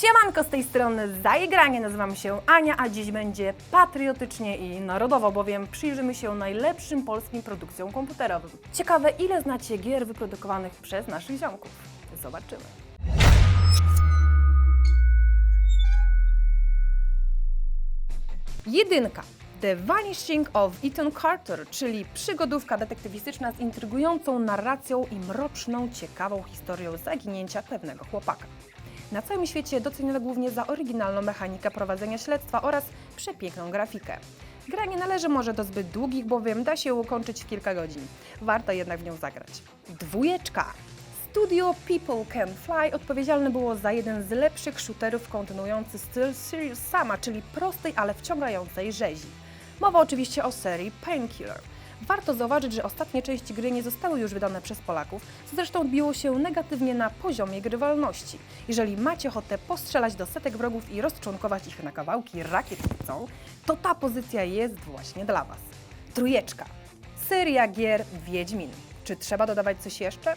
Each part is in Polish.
Siemanko z tej strony Zaigranie, nazywam się Ania, a dziś będzie patriotycznie i narodowo, bowiem przyjrzymy się najlepszym polskim produkcjom komputerowym. Ciekawe, ile znacie gier wyprodukowanych przez naszych ziomków? Zobaczymy. Jedynka. The Vanishing of Ethan Carter, czyli przygodówka detektywistyczna z intrygującą narracją i mroczną, ciekawą historią zaginięcia pewnego chłopaka. Na całym świecie doceniona głównie za oryginalną mechanikę prowadzenia śledztwa oraz przepiękną grafikę. Gra nie należy może do zbyt długich, bowiem da się ukończyć w kilka godzin. Warto jednak w nią zagrać. Dwójeczka. Studio People Can Fly odpowiedzialne było za jeden z lepszych shooterów kontynuujący styl Serious Sama, czyli prostej, ale wciągającej rzezi. Mowa oczywiście o serii Painkiller. Warto zauważyć, że ostatnie części gry nie zostały już wydane przez Polaków, co zresztą odbiło się negatywnie na poziomie grywalności. Jeżeli macie ochotę postrzelać do setek wrogów i rozczłonkować ich na kawałki rakietnicą, to ta pozycja jest właśnie dla Was. Trójeczka. Seria gier Wiedźmin. Czy trzeba dodawać coś jeszcze?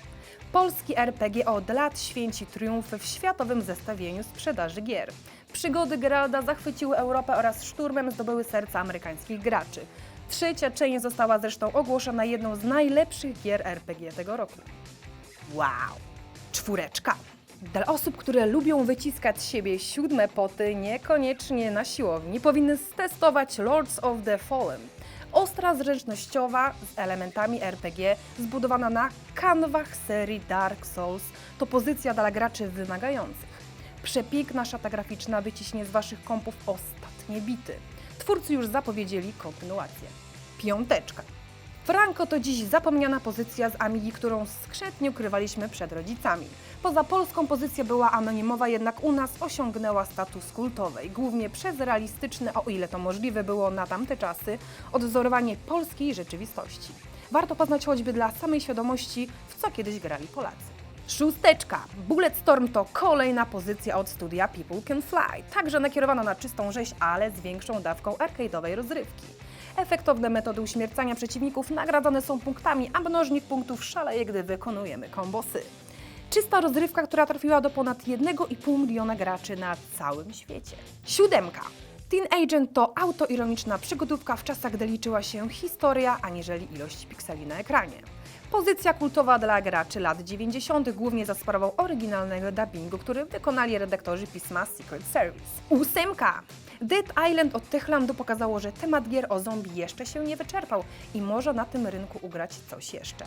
Polski RPG od lat święci triumfy w światowym zestawieniu sprzedaży gier. Przygody Geralda zachwyciły Europę oraz szturmem zdobyły serca amerykańskich graczy. Trzecia część została zresztą ogłoszona jedną z najlepszych gier RPG tego roku. Wow! Czwóreczka. Dla osób, które lubią wyciskać siebie siódme poty, niekoniecznie na siłowni, powinny stestować Lords of the Fallen. Ostra zręcznościowa z elementami RPG, zbudowana na kanwach serii Dark Souls, to pozycja dla graczy wymagających. Przepiękna szata graficzna wyciśnie z Waszych kompów ostatnie bity. Twórcy już zapowiedzieli kontynuację. Piąteczka. Franco to dziś zapomniana pozycja z Amigi, którą skrzętnie ukrywaliśmy przed rodzicami. Poza polską pozycja była anonimowa, jednak u nas osiągnęła status kultowej, głównie przez realistyczne, o ile to możliwe było na tamte czasy, odwzorowanie polskiej rzeczywistości. Warto poznać choćby dla samej świadomości, w co kiedyś grali Polacy. Szósteczka. Bulletstorm to kolejna pozycja od studia People Can Fly, także nakierowana na czystą rzeź, ale z większą dawką arcade'owej rozrywki. Efektowne metody uśmiercania przeciwników nagradzane są punktami, a mnożnik punktów szaleje, gdy wykonujemy kombosy. Czysta rozrywka, która trafiła do ponad 1,5 miliona graczy na całym świecie. Siódemka. Teen Agent to autoironiczna przygodówka w czasach, gdy liczyła się historia, aniżeli ilość pikseli na ekranie. Pozycja kultowa dla graczy lat 90., głównie za sprawą oryginalnego dubbingu, który wykonali redaktorzy pisma Secret Service. Ósemka. Dead Island od Techlandu pokazało, że temat gier o zombie jeszcze się nie wyczerpał i może na tym rynku ugrać coś jeszcze.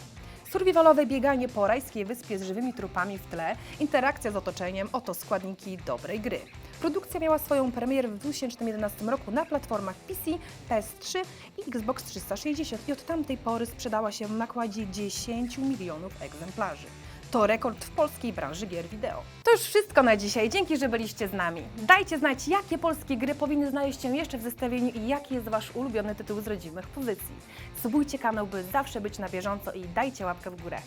Survivalowe bieganie po rajskiej wyspie z żywymi trupami w tle, interakcja z otoczeniem oto składniki dobrej gry. Produkcja miała swoją premierę w 2011 roku na platformach PC, PS3 i Xbox 360 i od tamtej pory sprzedała się w nakładzie 10 milionów egzemplarzy. To rekord w polskiej branży gier wideo. To już wszystko na dzisiaj. Dzięki, że byliście z nami. Dajcie znać, jakie polskie gry powinny znaleźć się jeszcze w zestawieniu i jaki jest Wasz ulubiony tytuł z rodzimych pozycji. Subujcie kanał, by zawsze być na bieżąco i dajcie łapkę w górę.